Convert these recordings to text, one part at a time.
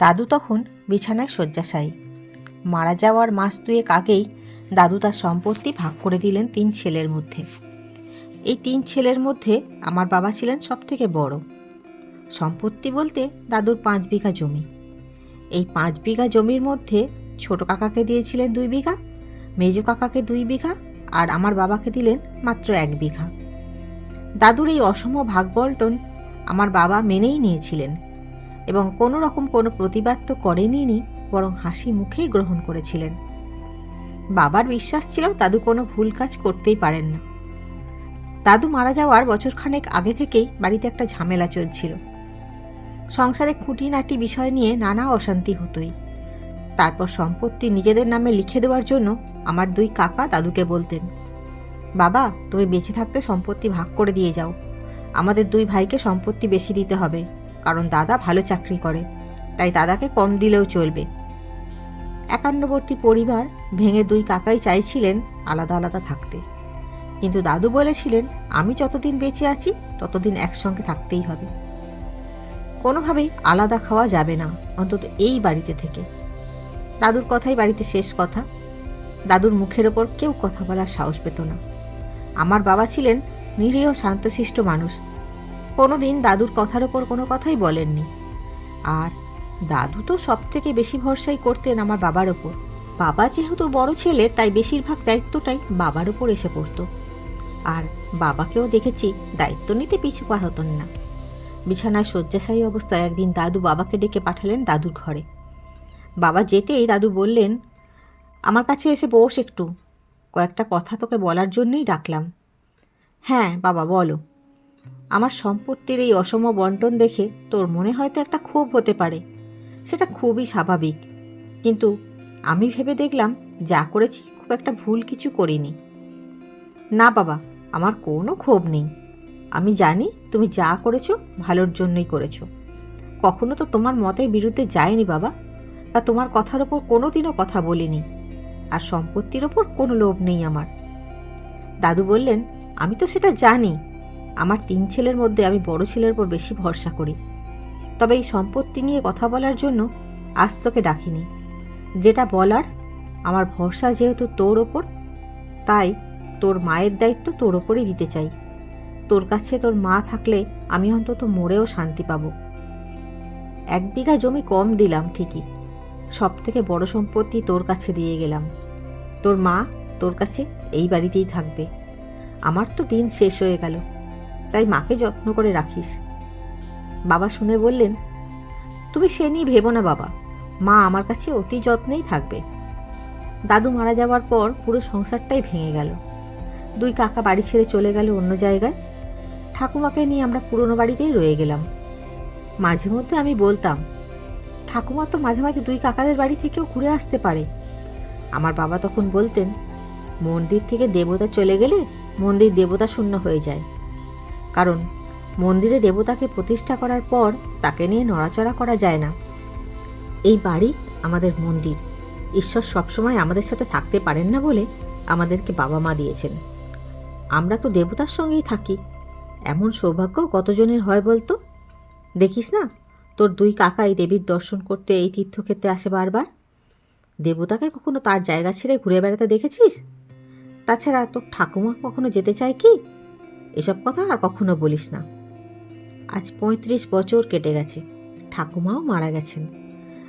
দাদু তখন বিছানায় শয্যাশায়ী। মারা যাওয়ার মাস দুয়েক আগেই দাদু তার সম্পত্তি ভাগ করে দিলেন তিন ছেলের মধ্যে। এই তিন ছেলের মধ্যে আমার বাবা ছিলেন সব থেকে বড়। সম্পত্তি বলতে দাদুর পাঁচ বিঘা জমি। এই পাঁচ বিঘা জমির মধ্যে ছোট কাকাকে দিয়েছিলেন দুই বিঘা, মেজো কাকাকে দুই বিঘা আর আমার বাবাকে দিলেন মাত্র এক বিঘা। দাদুর এই অসম ভাগ বল্টন আমার বাবা মেনেই নিয়েছিলেন। এবং কোনো রকম কোনো প্রতিবাদ তো করেনি বরং হাসি মুখেই গ্রহণ করেছিলেন। বাবার বিশ্বাস ছিল দাদু কোনো ভুল কাজ করতেই পারেন না। দাদু মারা যাওয়ার বছরখানেক আগে থেকেই বাড়িতে একটা ঝামেলা চলছিল। সংসারে খুঁটিনাটি বিষয় নিয়ে নানা অশান্তি হতোই। তারপর সম্পত্তি নিজেদের নামে লিখে দেওয়ার জন্য আমার দুই কাকা দাদুকে বলতেন, বাবা, তুমি বেঁচে থাকতে সম্পত্তি ভাগ করে দিয়ে যাও। আমাদের দুই ভাইকে সম্পত্তি বেশি দিতে হবে। কারণ দাদা ভালো চাকরি করে, তাই দাদাকে কম দিলেও চলবে। একান্নবর্তী পরিবার ভেঙে দুই কাকাই চাইছিলেন আলাদা আলাদা থাকতে। কিন্তু দাদু বলেছিলেন, আমি যতদিন বেঁচে আছি, ততদিন একসঙ্গে থাকতেই হবে। কোনোভাবেই আলাদা খাওয়া যাবে না, অন্তত এই বাড়িতে থেকে। দাদুর কথাই বাড়িতে শেষ কথা। দাদুর মুখের ওপর কেউ কথা বলার সাহস পেত না। আমার বাবা ছিলেন নিরীহ শান্তশিষ্ট মানুষ কোনোদিন দাদুর কথার ওপর কোনো কথাই বলেননি। আর দাদু তো সব থেকে বেশি ভরসাই করতেন আমার বাবার ওপর। বাবা যেহেতু বড় ছেলে, তাই বেশিরভাগ দায়িত্বটাই বাবার ওপর এসে পড়তো। আর বাবাকেও দেখেছি দায়িত্ব নিতে পিছু পা হতেন না। বিছানায় শয্যাশায়ী অবস্থায় একদিন দাদু বাবাকে ডেকে পাঠালেন দাদুর ঘরে। বাবা যেতেই দাদু বললেন, আমার কাছে এসে বস একটু। কয়েকটা কথা তোকে বলার জন্যই ডাকলাম। হ্যাঁ বাবা, বলো। আমার সম্পত্তির এই অসম বন্টন দেখে তোর মনে হয়তো একটা ক্ষোভ হতে পারে। সেটা খুবই স্বাভাবিক। কিন্তু আমি ভেবে দেখলাম যা করেছি খুব একটা ভুল কিছু করিনি। না বাবা, আমার কোনো ক্ষোভ নেই। আমি জানি তুমি যা করেছ ভালোর জন্যই করেছ। কখনো তো তোমার মতের বিরুদ্ধে যায়নি বাবা। বা তোমার কথার ওপর কোনো দিনও কথা বলিনি। আর সম্পত্তির ওপর কোনো লোভ নেই আমার। দাদু বললেন, আমি তো সেটা জানি। আমার তিন ছেলের মধ্যে আমি বড় ছেলের উপর বেশি ভরসা করি। তবে এই সম্পত্তি নিয়ে কথা বলার জন্য আজ তোকে ডাকিনি। যেটা বলার, আমার ভরসা যেহেতু তোর ওপর, তাই তোর মায়ের দায়িত্ব তোর ওপরই দিতে চাই। তোর কাছে তোর মা থাকলে আমি অন্তত মরেও শান্তি পাবো। এক বিঘা জমি কম দিলাম ঠিকই সব থেকে বড় সম্পত্তি তোর কাছে দিয়ে গেলাম। তোর মা তোর কাছে এই বাড়িতেই থাকবে। আমার তো দিন শেষ হয়ে গেল। তাই মাকে যত্ন করে রাখিস। বাবা শুনে বললেন, তুমি সে নিয়ে ভেবো না বাবা। মা আমার কাছে অতি যত্নেই থাকবে। দাদু মারা যাওয়ার পর পুরো সংসারটাই ভেঙে গেল। দুই কাকা বাড়ি ছেড়ে চলে গেল অন্য জায়গায়। ঠাকুমাকে নিয়ে আমরা পুরনো বাড়িতেই রয়ে গেলাম। মাঝে মধ্যে আমি বলতাম, ঠাকুমা তো মাঝে মাঝে দুই কাকাদের বাড়ি থেকেও ঘুরে আসতে পারে। আমার বাবা তখন বলতেন, মন্দির থেকে দেবতা চলে গেলে মন্দির দেবতা শূন্য হয়ে যায়। কারণ মন্দিরে দেবতাকে প্রতিষ্ঠা করার পর তাকে নিয়ে নড়াচড়া করা যায় না। এই বাড়ি আমাদের মন্দির। ঈশ্বর সবসময় আমাদের সাথে থাকতে পারেন না বলে আমাদেরকে বাবা মা দিয়েছেন। আমরা তো দেবতার সঙ্গেই থাকি। এমন সৌভাগ্য কতজনের হয় বলতো? দেখিস না, তোর দুই কাকাই দেবীর দর্শন করতে এই তীর্থক্ষেত্রে আসে বারবার? দেবতাকে কখনো তার জায়গা ছেড়ে ঘুরে বেড়াতে দেখেছিস? তাছাড়া তোর ঠাকুমা কখনো যেতে চায় কি? এসব কথা আর কখনো বলিস না। আজ পঁয়ত্রিশ বছর কেটে গেছে। ঠাকুমাও মারা গেছেন।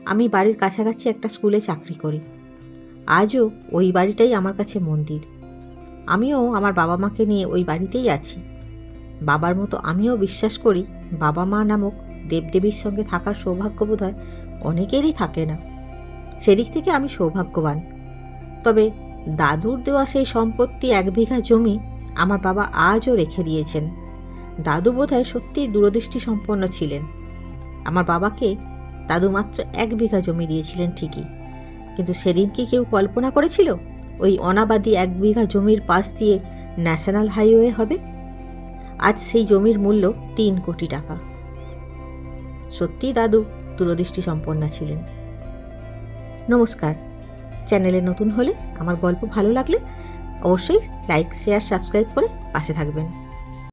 আমি বাড়ির কাছাকাছি একটা স্কুলে চাকরি করি। আজও ওই বাড়িটাই আমার কাছে মন্দির। আমিও আমার বাবা মাকে নিয়ে ওই বাড়িতেই আছি। বাবার মতো আমিও বিশ্বাস করি বাবা মা নামক দেবদেবীর সঙ্গে থাকার সৌভাগ্য বোধ হয় অনেকেরই থাকে না। সেদিক থেকে আমি সৌভাগ্যবান। তবে দাদুর দেওয়া সেই সম্পত্তি এক বিঘা জমি আমার বাবা আজও রেখে দিয়েছেন। দাদু বোধহয় সত্যিই দূরদৃষ্টি সম্পন্ন ছিলেন। আমার বাবাকে দাদু মাত্র এক বিঘা জমি দিয়েছিলেন ঠিকই। কিন্তু সেদিন কি কেউ কল্পনা করেছিল, ওই অনাবাদী এক বিঘা জমির পাশ দিয়ে ন্যাশনাল হাইওয়ে হবে? আজ সেই জমির মূল্য তিন কোটি টাকা। সত্যি দাদু দূরদৃষ্টি সম্পন্ন ছিলেন। নমস্কার। চ্যানেলে নতুন হলে আমার গল্প ভালো লাগলে অবশ্যই লাইক শেয়ার সাবস্ক্রাইব করে পাশে থাকবেন।